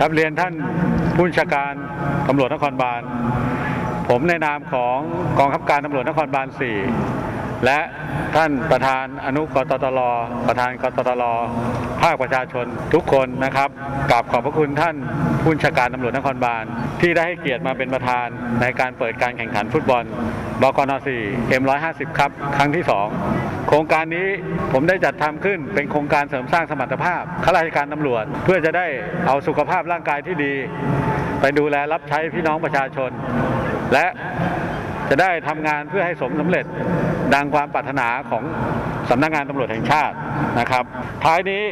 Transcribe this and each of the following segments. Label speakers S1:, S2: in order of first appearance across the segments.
S1: ครับเรียนท่านผู้บัญชาการตำรวจนครบาล ผมในนามของกองคับการตำรวจนครบาล 4 และท่านประธานอนุกตตลประธานกตตลภาคประชาชนทุกคนนะครับกราบขอบพระคุณท่านผู้บัญชาการตำรวจนครบาล ที่ได้ให้เกียรติมาเป็นประธานในการเปิดการแข่งขันฟุตบอลบกน 4 M150 ครับ ครั้งที่ 2 ครงการนี้ผมได้จัดทำขึ้นเป็นโครงการเสริมสร้างสมรรถภาพข้าราชการตำรวจ เพื่อจะได้เอาสุขภาพร่างกายที่ดี ไปดูแลรับใช้พี่น้องประชาชน และจะได้ทำงานเพื่อให้สมสำเร็จดังความปรารถนาของสำนักงานตำรวจแห่งชาตินะครับ ท้ายนี้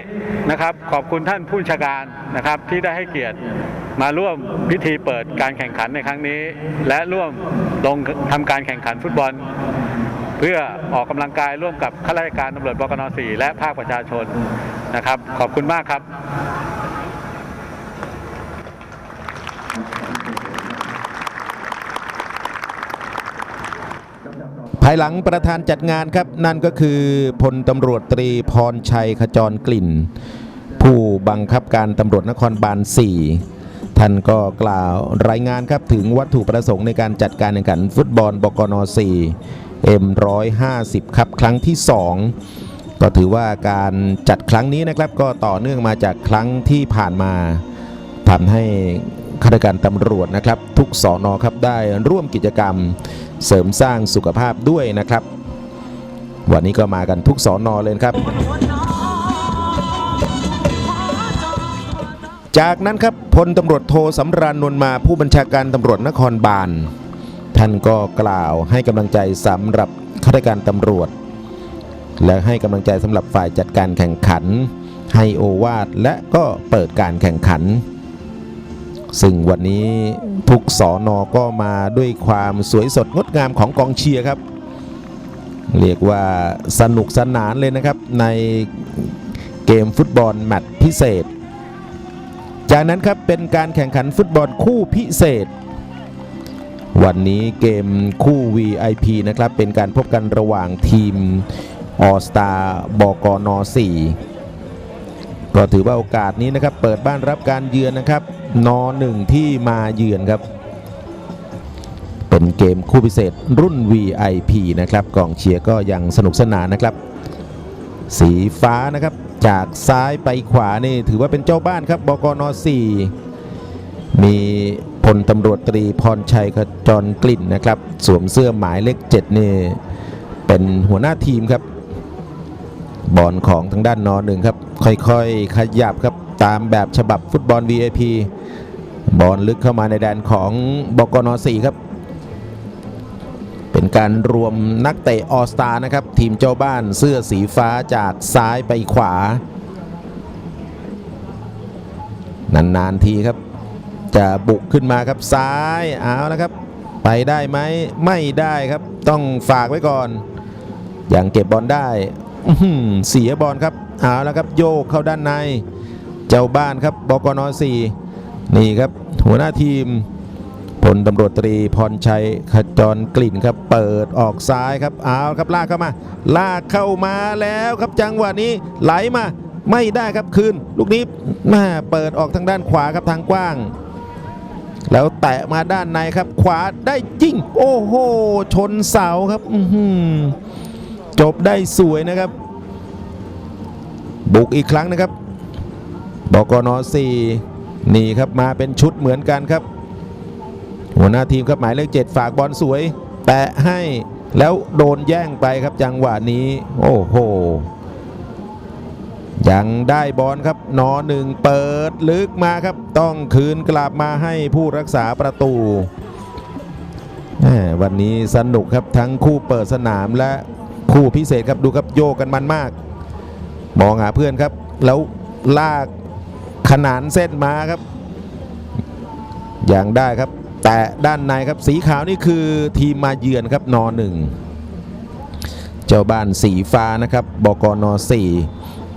S1: นะครับขอบคุณท่านผู้ชาการนะครับที่ได้ให้เกียรติมาร่วมพิธีเปิดการแข่งขันในครั้งนี้ และร่วมลงทำการแข่งขันฟุตบอล พื่อออกกำลังกายร่วมกับข้าราชการตำรวจบกน 4 และภาคประชาชนนะครับ ขอบคุณมากครับ
S2: ภายหลังประธานจัดงานครับนั่นก็คือพลตำรวจตรีพรชัยขจรกลิ่น ผู้บังคับการตำรวจนครบาล 4 ท่านก็กล่าวรายงานครับถึงวัตถุประสงค์ในการจัดการแข่งขันฟุตบอลบกน 4 M150 ครับครั้งที่ 2 ก็ถือว่าการจัดครั้งนี้นะครับ ก็ต่อเนื่องมาจากครั้งที่ผ่านมาทำให้ข้าราชการตำรวจนะครับ ทุกสอนอครับได้ร่วมกิจกรรมเสริมสร้างสุขภาพด้วยนะครับ วันนี้ก็มากันทุกสอนอเลยครับ จากนั้นครับพลตำรวจโทสำราญนวลมาผู้บัญชาการตำรวจนครบาล ท่านก็กล่าวให้กำลังใจสำหรับข้าราชการตำรวจ และให้กำลังใจสำหรับฝ่ายจัดการแข่งขัน ให้โอวาทและก็เปิดการแข่งขัน ซึ่งวันนี้ทุกสอนอก็มาด้วยความสวยสดงดงามของกองเชียร์ครับ เรียกว่าสนุกสนานเลยนะครับในเกมฟุตบอลแมตช์พิเศษ จากนั้นครับเป็นการแข่งขันฟุตบอลคู่พิเศษ วันนี้เกมคู่ VIP นะครับ เป็นการพบกันระหว่างทีมออสตาบกน4ก็ถือว่าโอกาสนี้นะครับ เปิดบ้านรับการเยือนนะครับนหนึ่งที่มาเยือนครับ เป็นเกมคู่พิเศษรุ่น VIP นะครับกองเชียร์ก็ยังสนุกสนานนะครับ สีฟ้านะครับจากซ้ายไปขวานี่ถือว่าเป็นเจ้าบ้านครับบกน4มี พลตำรวจตรีพรชัยขจรกลิ่นนะครับ สวมเสื้อหมายเลข7นี่เป็นหัวหน้าทีมครับบอลของทางด้านนอหนึ่งครับ ค่อยๆ ขยับครับตามแบบฉบับฟุตบอล VIP บอลลึกเข้ามาในแดนของบกน4ครับ เป็นการรวมนักเตะออสตานะครับ ทีมเจ้าบ้านเสื้อสีฟ้าจากซ้ายไปขวา นาน ๆ ทีครับ จะบุกขึ้นมาครับซ้ายเอาแล้วครับ ไปได้ไหมไม่ได้ครับ ต้องฝากไว้ก่อนอยังเก็บบอลได้เสียบอลครับเอาแล้วครับ โยกเข้าด้านใน เจ้าบ้านครับบกน4นี่ครับ หัวหน้าทีมพลตำรวจตรีพรชัยขจรกลิ่นครับ เปิดออกซ้ายครับเอาครับลากเข้ามา ลากเข้ามาแล้วครับจังหวะนี้ไหลมาไม่ได้ครับคืน ลูกนี้แม่เปิดออกทางด้านขวาครับทางกว้าง แล้วแตะมาด้านในครับ ขวาได้จริง โอ้โห ชนเสาครับอือหือจบได้สวยนะครับ บุกอีกครั้งนะครับบกน4นี่ครับมาเป็นชุดเหมือนกันครับ หัวหน้าทีมครับหมายเลขเจ็ดฝากบอลสวย แตะให้แล้วโดนแย่งไปครับจังหวะนี้ โอ้โห ยังได้บอลครับนอหนึ่งเปิดลึกมาครับ ต้องคืนกลับมาให้ผู้รักษาประตู วันนี้สนุกครับทั้งคู่เปิดสนามและคู่พิเศษครับดูครับโยกกันมันมาก มองหาเพื่อนครับ แล้วลากขนานเส้นมาครับ อย่างได้ครับ แต่ด้านในครับสีขาวนี่คือทีมมาเยือนครับนอหนึ่งเจ้าบ้านสีฟ้านะครับบกนสี่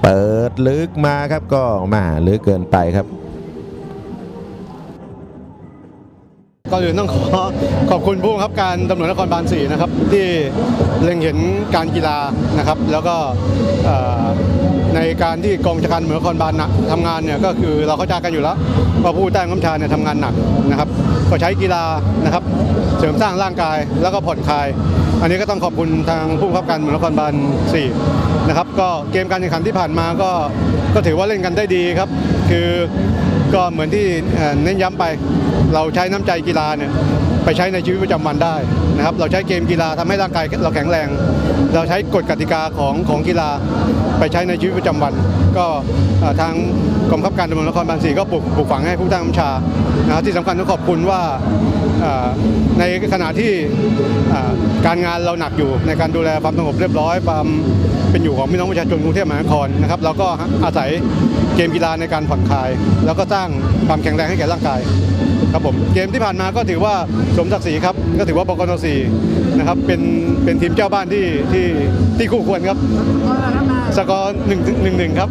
S2: เปิดลึกมาครับก็มาลึกเกินไปครับ
S3: ก่อนอื่นต้องขอขอบคุณผู้บังคับการตำรวจนครบาล4นะครับ ที่เล็งเห็นการกีฬานะครับ แล้วก็ในการที่กองจัดการตำรวจนครบาลนะทำงานเนี่ยก็คือเราเข้าใจกันอยู่แล้วว่าผู้ใต้บังคับบัญชาเนี่ยทำงานหนักนะครับ ก็ใช้กีฬานะครับ เสริมสร้างร่างกายแล้วก็ผ่อนคลาย อันนี้ก็ต้องขอบคุณทางผู้บังคับการตำรวจนครบาล4นะครับก็เกมการแข่งขันที่ผ่านมาก็ก็ถือว่าเล่นกันได้ดีครับ คือก็เหมือนที่เน้นย้ำไป เราใช้น้ำใจกีฬาเนี่ยไปใช้ในชีวิตประจำวันได้นะครับ เราใช้เกมกีฬาทำให้ร่างกายเราแข็งแรง เราใช้กฎกติกาของของกีฬาไปใช้ในชีวิตประจำวัน ก็ทางกองบังคับการตำรวจนครบาล4ก็ปลูกปลูกฝังให้ผู้ใต้บัญชานะที่สำคัญต้องขอบคุณว่า ในขณะที่การงานเราหนักอยู่ในการดูแลความสงบเรียบร้อยความเป็นอยู่ของพี่น้องประชาชนกรุงเทพมหานครนะครับเราก็อาศัยเกมกีฬาในการผ่อนคลาย แล้วก็สร้างความแข็งแรงให้แก่ร่างกาย ครับผมเกมที่ผ่านมาก็ถือว่าสมศักดิ์ศรีครับก็ถือว่าบกนสีนะครับเป็นเป็นทีมเจ้าบ้านที่ที่ที่คู่ควรครับสกอร์หนึ่งหนึ่งหนึ่งครับ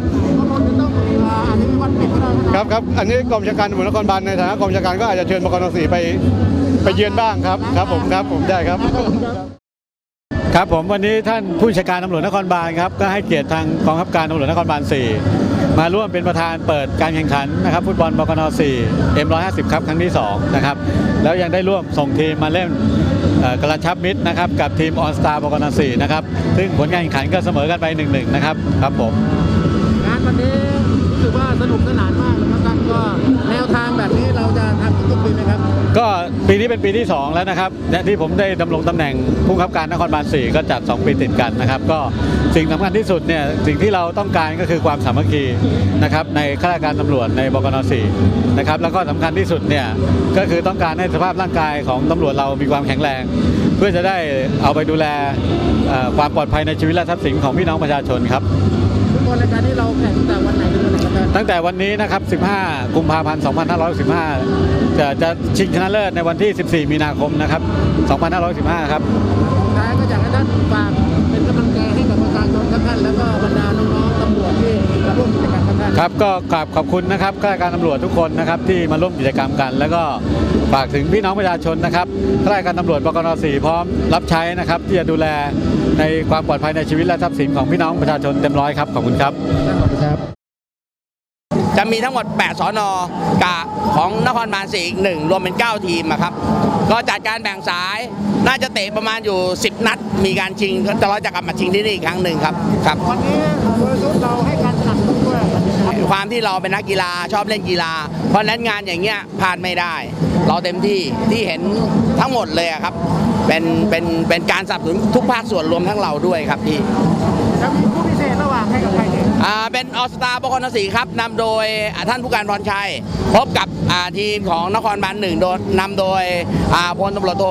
S3: ครับครับอันนี้กองชาการตำรวจนครบาลในฐานะกองชาการก็อาจจะเชิญบกนสีไปไปเยือนบ้างครับครับผมครับผมได้ครับ
S1: ครับผมวันนี้ท่านผู้ชาการตำรวจนครบาลครับก็ให้เกียรติทางกองบังคับการตำรวจนครบาล4 มาร่วมเป็นประธานเปิดการแข่งขันนะครับฟุตบอลบกน4 M150 ครับครั้งที่2นะครับแล้วยังได้ร่วมส่งทีมมาเล่นกระชับมิตรนะครับกับทีมออนสตาร์บกน4นะครับซึ่งผลการแข่งขันก็เสมอกันไป 1-1 นะครับครับผม
S4: งานวันนี้รู้สึกว่าสนุกสนานมากเลยครับก็แนวทางแบบนี้เราจะทำทุกปีไหมครับ
S1: ก็ปีนี้เป็นปีที่ 2 แล้วนะครับที่ผมได้ดำรงตำแหน่งผู้บังคับการนครบาล4ก็จัด 2 ปีติดกันนะครับ ก็สิ่งสำคัญที่สุดเนี่ยสิ่งที่เราต้องการก็คือความสามัคคีนะครับในข้าราชการตำรวจในบกน4นะครับแล้วก็สำคัญที่สุดเนี่ยก็คือต้องการให้สภาพร่างกายของตำรวจเรามีความแข็งแรง เพื่อจะได้เอาไปดูแลความปลอดภัยในชีวิตและทรัพย์สินของพี่น้องประชาชนครับ
S4: ฟุตบอลรายการนี้เราแข่งแต่วันไหน
S1: ตั้งแต่วันนี้นะครับ 15 กุมภาพันธ์ 2515 จะจะชิงชนะเลิศในวันที่ 14 มีนาคมนะครับ 2515 ครับ
S4: สุดท้ายก็อยากให้ท่านฝากเป็นกำลังใจให้กับประชาชนครับท่านแล้วก็บรรดาน้องๆตำรวจที่มาร่วมกิจกรรมครับท่าน
S1: ครับก็กราบขอบคุณนะครับข้าราชการตำรวจทุกคนนะครับที่มาร่วมกิจกรรมกัน แล้วก็ฝากถึงพี่น้องประชาชนนะครับข้าราชการตำรวจบกน4พร้อมรับใช้นะครับ ที่จะดูแลในความปลอดภัยในชีวิตและทรัพย์สินของพี่น้องประชาชนเต็มร้อยครับขอบคุณครับ
S4: ครับ
S5: จะมีทั้งหมด 8 สอนอกะของนครบาลสีอีกหนึ่งรวมเป็น 9 ทีมอะครับ ก็จัดการแบ่งสาย น่าจะเตะประมาณอยู่ 10 นัด มีการชิงก็จะเราจะกลับมาชิงที่นี่อีกครั้งหนึ่งครับครับ
S4: วันนี้โดยชุดเราให้การสนับสนุนด้วยนะครับ
S5: ความที่เราเป็นนักกีฬาชอบเล่นกีฬา เพราะฉะนั้นงานอย่างเงี้ยพลาดไม่ได้ เราเต็มที่ที่เห็นทั้งหมดเลยอะครับ เป็นเป็นเป็นการสนับสนุนทุกภาคส่วนรวมทั้งเราด้วยครับพี่
S4: จะมีผู้พิเศษระหว่างให้กับใครเนี่ย
S5: อ่าเป็นออสตาบกนสีครับนำโดยอ่าท่านผู้การพรชัย พบกับอ่าทีมของนครบาลหนึ่งโดยนำโดยอ่าพลตำรวจโท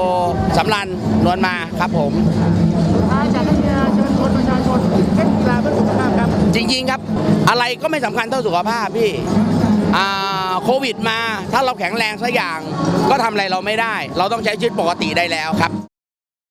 S5: สำรันนวลมาครับผม
S4: สุดท้ายอยากให้เชิญชวนประชาชนเล่นกีฬาเพื่อสุขภาพครับ
S5: จริงๆครับ อะไรก็ไม่สำคัญเท่าสุขภาพพี่อ่าโควิดมา ถ้าเราแข็งแรงสักอย่าง ก็ทำอะไรเราไม่ได้ เราต้องใช้ชีวิตปกติได้แล้วครับ